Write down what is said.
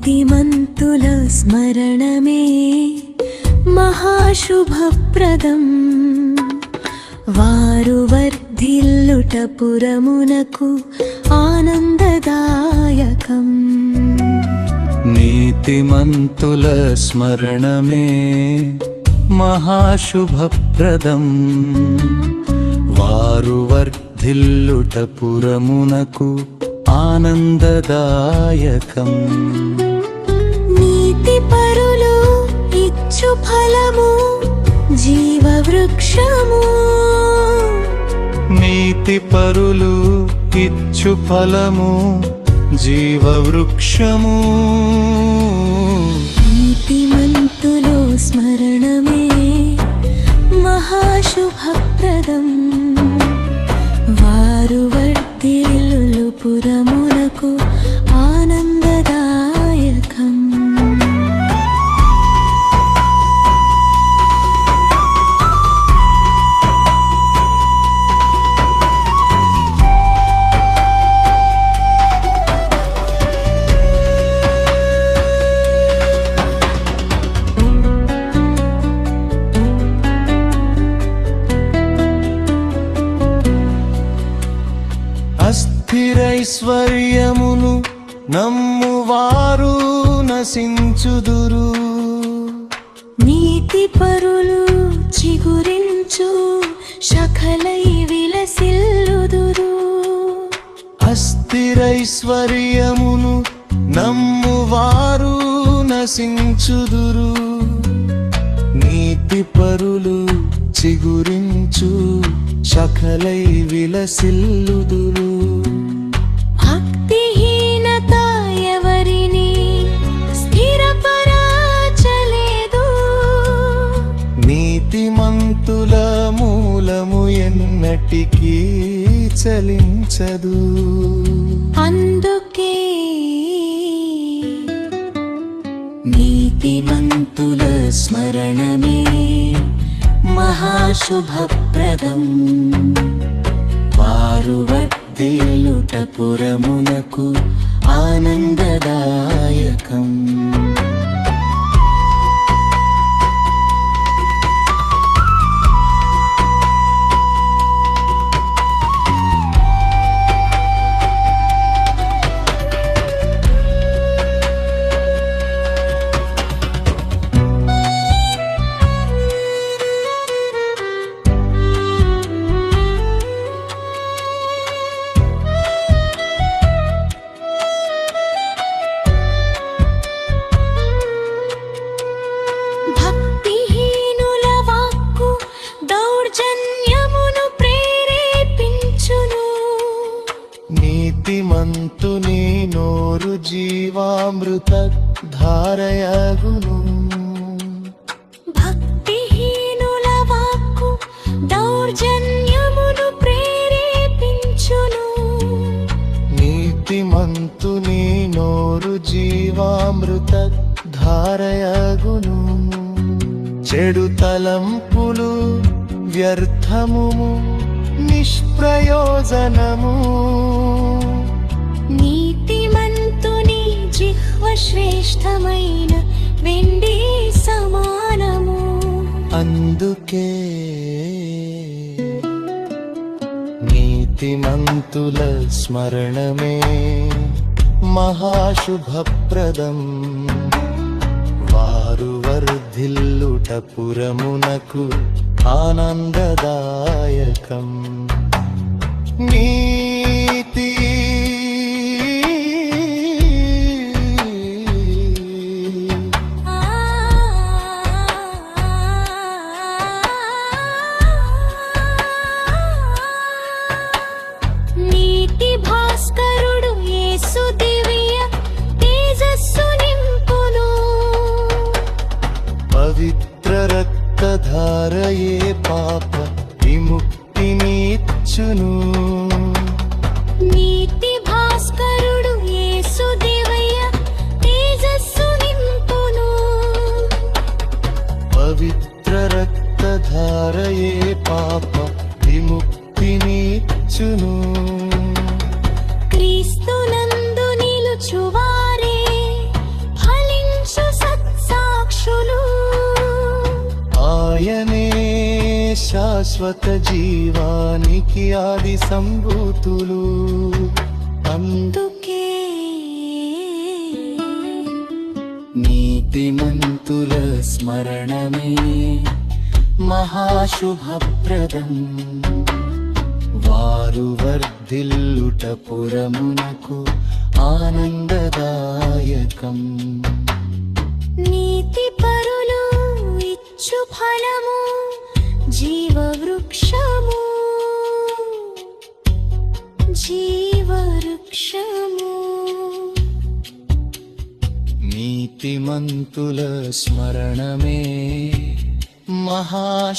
నీతిమంతుల స్మరణమే మహాశుభప్రదం. వారు వర్ధిల్లుట పురమునకు ఆనందదాయకం. నీతిమంతుల స్మరణమే మహాశుభప్రదం. వారు వర్ధిల్లుట పురమునకు ఆనందదాయకం. ఫలము జీవవృక్షము. నీతి పరులు ఇచ్చు ఫలము జీవవృక్షము. నీతిమంతులో స్మరణమే మహాశుభప్రదం. అస్థిరైశ్వర్యమును నమ్మువారు నశించుదురు. నీతి పరులు చిగురించు శఖలై విలసిల్లుదురు. అస్థిరైశ్వర్యమును నమ్మువారు నశించుదురు. నీతి పరులు చిగురించు శఖలై విలసిల్లుదురు. ఎన్నటికీ చలించదు. అందుకే నీతిమంతుల స్మరణమే మహాశుభప్రదం. వారు వర్ధిల్లుట పురమునకు ఆనంద జీవామృత ధారయగును భక్తిహీనుల వాక్కు దౌర్జన్యమును ప్రేరేపించును. నీతిమంతుని నోరు జీవామృత ధారయగును చెడు తలంపులు వ్యర్థము నిష్ప్రయోజనము. శ్రేష్టమైన వెండి సమానము. అందుకే నీతిమంతుల స్మరణమే మహాశుభప్రదం. వారు వర్ధిల్లుట పురమునకు ఆనందదాయకం. నీ మారయే పాప విముక్తినిచ్చును నీతి భాస్కరుడు యేసుదేవయ్య తేజస్సు నింపును. పవిత్ర రక్తధారయే పాప విముక్తినిచ్చును క్రీస్తునందు నిలుచువా శాశ్వత జీవానికి ఆది సంభూతులు. అందుకే నీతిమంతుల స్మరణమే మహాశుభప్రదం. వారు వర్ధిల్లుట పురమునకు ఆనందదాయకం. నీతి పరులు ఇచ్చు ఫలము लस्मरण मे महाशुभप्रदम्